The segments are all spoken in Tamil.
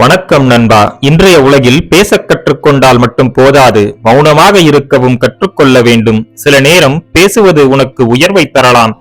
வணக்கம் நண்பா. இன்றைய உலகில் பேச கற்றுக்கொண்டால் மட்டும் போதாது மௌனமாக இருக்கவும் கற்றுக்கொள்ள வேண்டும். சில நேரம் பேசுவது உனக்கு உயர்வை தரலாம்.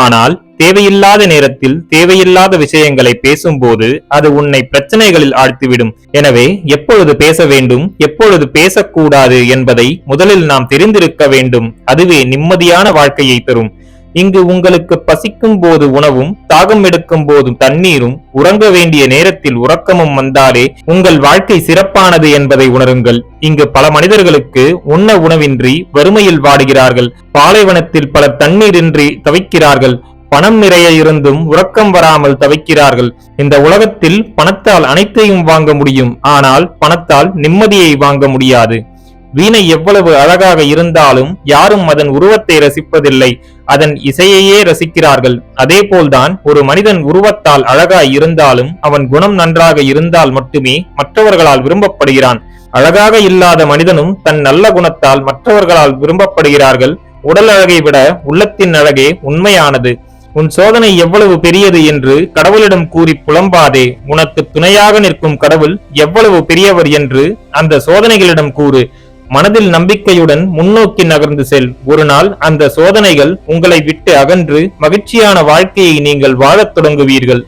ஆனால் தேவையில்லாத நேரத்தில் தேவையில்லாத விஷயங்களை பேசும்போது அது உன்னை பிரச்சனைகளில் ஆழ்த்திவிடும். எனவே எப்பொழுது பேச வேண்டும் எப்பொழுது பேசக்கூடாது என்பதை முதலில் நாம் தெரிந்திருக்க வேண்டும். அதுவே நிம்மதியான வாழ்க்கையை தரும். இங்கு உங்களுக்கு பசிக்கும் போது உணவும் தாகம் எடுக்கும் போது தண்ணீரும் உறங்க வேண்டிய நேரத்தில் உறக்கமும் வந்தாலே உங்கள் வாழ்க்கை சிறப்பானது என்பதை உணருங்கள். இங்கு பல மனிதர்களுக்கு உண்ண உணவின்றி வறுமையில் வாடுகிறார்கள். பாலைவனத்தில் பலர் தண்ணீரின்றி தவிக்கிறார்கள். பணம் நிறைய இருந்தும் உறக்கம் வராமல் தவிக்கிறார்கள். இந்த உலகத்தில் பணத்தால் அனைத்தையும் வாங்க முடியும். ஆனால் பணத்தால் நிம்மதியை வாங்க முடியாது. வீணை எவ்வளவு அழகாக இருந்தாலும் யாரும் அதன் உருவத்தை ரசிப்பதில்லை. அதன் இசையையே ரசிக்கிறார்கள். அதேபோல்தான் ஒரு மனிதன் உருவத்தால் அழகாய் இருந்தாலும் அவன் குணம் நன்றாக இருந்தால் மட்டுமே மற்றவர்களால் விரும்பப்படுகிறான். அழகாக இல்லாத மனிதனும் தன் நல்ல குணத்தால் மற்றவர்களால் விரும்பப்படுகிறார்கள். உடல் அழகை விட உள்ளத்தின் அழகே உண்மையானது. உன் சோதனை எவ்வளவு பெரியது என்று கடவுளிடம் கூறி புலம்பாதே. உனக்கு துணையாக நிற்கும் கடவுள் எவ்வளவு பெரியவர் என்று அந்த சோதனைகளிடம் கூறு. மனதில் நம்பிக்கையுடன் முன்னோக்கி நகர்ந்து செல். ஒரு நாள் அந்த சோதனைகள் உங்களை விட்டு அகன்று மகிழ்ச்சியான வாழ்க்கையை நீங்கள் வாழத் தொடங்குவீர்கள்.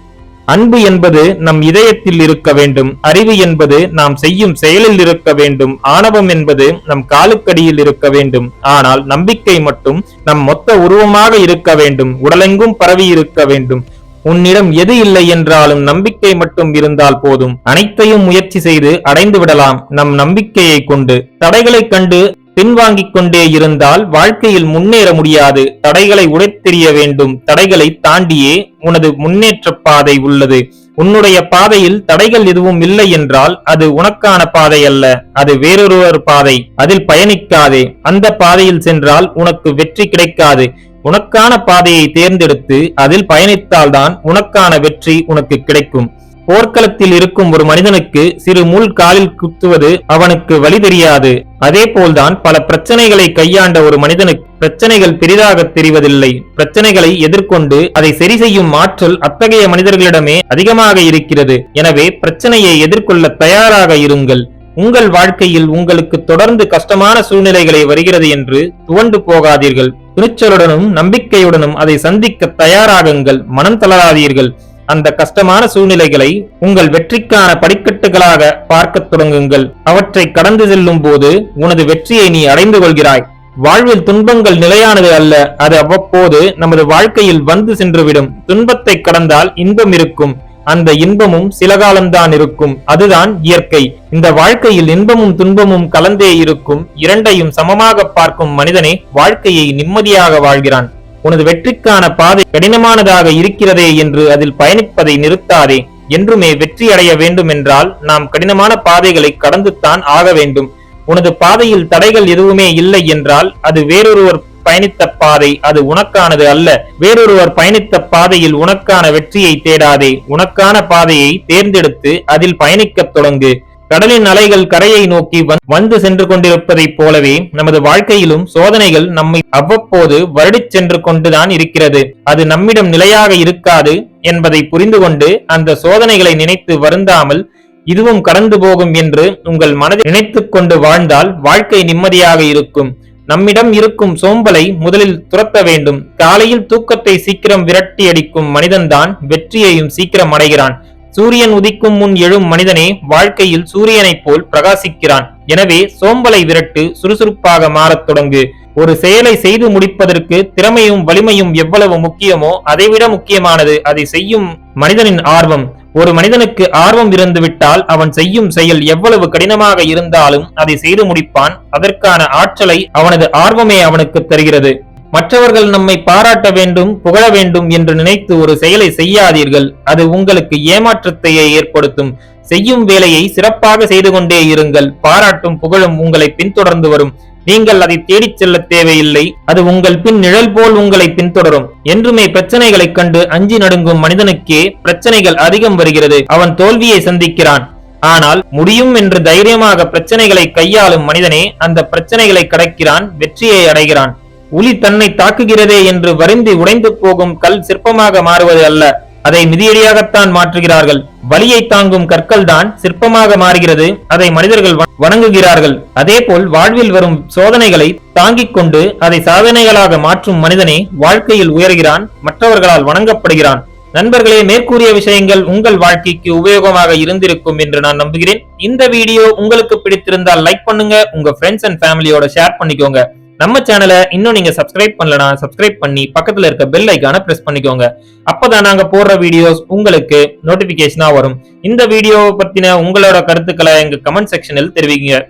அன்பு என்பது நம் இதயத்தில் இருக்க வேண்டும். அறிவு என்பது நாம் செய்யும் செயலில் இருக்க வேண்டும். ஆணவம் என்பது நம் காலுக்கடியில் இருக்க வேண்டும். ஆனால் நம்பிக்கை மட்டும் நம் மொத்த உருவமாக இருக்க வேண்டும். உடலெங்கும் பரவி இருக்க வேண்டும். உன்னிடம் எது இல்லை என்றாலும் நம்பிக்கை மட்டும் இருந்தால் போதும். அனைத்தையும் முயற்சி செய்து அடைந்து விடலாம் நம் நம்பிக்கையை கொண்டு. தடைகளை கண்டு பின்வாங்கிக் கொண்டே இருந்தால் வாழ்க்கையில் முன்னேற முடியாது. தடைகளை உடைத்தெறிய வேண்டும். தடைகளை தாண்டியே உனது முன்னேற்ற பாதை உள்ளது. உன்னுடைய பாதையில் தடைகள் எதுவும் இல்லை என்றால் அது உனக்கான பாதை அல்ல. அது வேறொருவர் பாதை. அதில் பயணிக்காதே. அந்த பாதையில் சென்றால் உனக்கு வெற்றி கிடைக்காது. உனக்கான பாதையை தேர்ந்தெடுத்து அதில் பயணித்தால்தான் உனக்கான வெற்றி உனக்கு கிடைக்கும். போர்க்களத்தில் இருக்கும் ஒரு மனிதனுக்கு சிறு முள் காலில் குத்துவது அவனுக்கு வழி தெரியாது. அதே போல்தான் பல பிரச்சனைகளை கையாண்ட ஒரு மனிதனுக்கு பிரச்சனைகள் பெரிதாக தெரிவதில்லை. பிரச்சனைகளை எதிர்கொண்டு அதை சரி செய்யும் ஆற்றல் அத்தகைய மனிதர்களிடமே அதிகமாக இருக்கிறது. எனவே பிரச்சனையை எதிர்கொள்ள தயாராக இருங்கள். உங்கள் வாழ்க்கையில் உங்களுக்கு தொடர்ந்து கஷ்டமான சூழ்நிலைகளை வருகிறது என்று துவண்டு போகாதீர்கள். துணிச்சலுடனும் நம்பிக்கையுடனும் அதை சந்திக்க தயாராகுங்கள். மனம் தளராதீர்கள். அந்த கஷ்டமான சூழ்நிலைகளை உங்கள் வெற்றிக்கான படிக்கட்டுகளாக பார்க்கத் தொடங்குங்கள். அவற்றை கடந்து செல்லும் போது உனது வெற்றியை நீ அடைந்து கொள்கிறாய். வாழ்வில் துன்பங்கள் நிலையானது அல்ல. அது அவ்வப்போது நமது வாழ்க்கையில் வந்து சென்றுவிடும். துன்பத்தை கடந்தால் இன்பம் இருக்கும். அந்த இன்பமும் சில காலம்தான் இருக்கும். அதுதான் இயற்கை. இந்த வாழ்க்கையில் இன்பமும் துன்பமும் கலந்தே இருக்கும். இரண்டையும் சமமாக பார்க்கும் மனிதனே வாழ்க்கையை நிம்மதியாக வாழ்கிறான். உனது வெற்றிக்கான பாதை கடினமானதாக இருக்கிறதே என்று அதில் பயணிப்பதை நிறுத்தாதே. என்றுமே வெற்றி அடைய வேண்டும் என்றால் நாம் கடினமான பாதைகளை கடந்துத்தான் ஆக வேண்டும். உனது பாதையில் தடைகள் எதுவுமே இல்லை என்றால் அது வேறொருவர் பயணித்த பாதை அது உனக்கானது அல்ல. வேறொருவர் பயணித்த பாதையில் உனக்கான வெற்றியை தேடாதே. உனக்கான பாதையை தேர்ந்தெடுத்து அதில் பயணிக்கத் தொடங்கு. கடலின் அலைகள் கரையை நோக்கி வந்து சென்று கொண்டிருப்பதைப் போலவே நமது வாழ்க்கையிலும் சோதனைகள் நம்மை அவ்வப்போது வருடிச் சென்று கொண்டுதான் இருக்கிறது. அது நம்மிடம் நிலையாக இருக்காது என்பதை புரிந்து கொண்டு அந்த சோதனைகளை நினைத்து வருந்தாமல் இதுவும் கடந்து போகும் என்று உங்கள் மனதில் நினைத்து கொண்டு வாழ்ந்தால் வாழ்க்கை நிம்மதியாக இருக்கும். நம்மிடம் இருக்கும் சோம்பலை முதலில் துரத்த வேண்டும். காலையில் தூக்கத்தை சீக்கிரம் விரட்டி அடிக்கும் மனிதன்தான் வெற்றியையும் சீக்கிரம் அடைகிறான். சூரியன் உதிக்கும் முன் எழும் மனிதனே வாழ்க்கையில் சூரியனைப் போல் பிரகாசிக்கிறான். எனவே சோம்பலை விரட்டு சுறுசுறுப்பாக மாறத் தொடங்கு. ஒரு செயலை செய்து முடிப்பதற்கு திறமையும் வலிமையும் எவ்வளவு முக்கியமோ அதைவிட முக்கியமானது அதை செய்யும் மனிதனின் ஆர்வம். ஒரு மனிதனுக்கு ஆர்வம் இருந்துவிட்டால் அவன் செய்யும் செயல் எவ்வளவு கடினமாக இருந்தாலும் அதை செய்து முடிப்பான். அதற்கான ஆற்றலை அவனது ஆர்வமே அவனுக்கு தருகிறது. மற்றவர்கள் நம்மை பாராட்ட வேண்டும் புகழ வேண்டும் என்று நினைத்து ஒரு செயலை செய்யாதீர்கள். அது உங்களுக்கு ஏமாற்றத்தையே ஏற்படுத்தும். செய்யும் வேலையை சிறப்பாக செய்து கொண்டே இருங்கள். பாராட்டும் புகழும் உங்களை பின்தொடர்ந்து வரும். நீங்கள் அதை தேடிச் செல்ல தேவையில்லை. அது உங்கள் பின் நிழல் போல் உங்களை பின்தொடரும். என்றுமே பிரச்சனைகளைக் கண்டு அஞ்சி நடுங்கும் மனிதனுக்கே பிரச்சனைகள் அதிகம் வருகிறது. அவன் தோல்வியை சந்திக்கிறான். ஆனால் முடியும் என்று தைரியமாக பிரச்சனைகளை கையாளும் மனிதனே அந்த பிரச்சனைகளை கடக்கிறான் வெற்றியை அடைகிறான். உளி தன்னை தாக்குகிறதே என்று வருந்தி உடைந்து போகும் கல் சிற்பமாக மாறுவது அல்ல. அதை மிதியடியாகத்தான் மாற்றுகிறார்கள். வலியை தாங்கும் கற்கள் தான் சிற்பமாக மாறுகிறது. அதை மனிதர்கள் வணங்குகிறார்கள் வணங்குகிறார்கள். அதேபோல் வாழ்வில் வரும் சோதனைகளை தாங்கிக் கொண்டு அதை சாதனைகளாக மாற்றும் மனிதனே வாழ்க்கையில் உயர்கிறான் மற்றவர்களால் வணங்கப்படுகிறான். நண்பர்களே மேற்கூறிய விஷயங்கள் உங்கள் வாழ்க்கைக்கு உபயோகமாக இருந்திருக்கும் என்று நான் நம்புகிறேன். இந்த வீடியோ உங்களுக்கு பிடித்திருந்தால் லைக் பண்ணுங்க. உங்க ஃப்ரெண்ட்ஸ் அண்ட் ஃபேமிலியோட ஷேர் பண்ணிக்கோங்க. நம்ம சேனலை இன்னும் நீங்க சப்ஸ்கிரைப் பண்ணலனா சப்ஸ்கிரைப் பண்ணி பக்கத்துல இருக்க பெல் ஐக்கான பிரஸ் பண்ணிக்கோங்க. அப்பதான் நாங்க போடுற வீடியோஸ் உங்களுக்கு நோட்டிபிகேஷனா வரும். இந்த வீடியோ பத்தின உங்களோட கருத்துக்களை எங்க கமெண்ட் செக்ஷனில் தெரிவிங்க.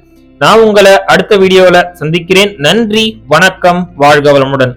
நான் உங்களை அடுத்த வீடியோல சந்திக்கிறேன். நன்றி வணக்கம் வாழ்க வளமுடன்.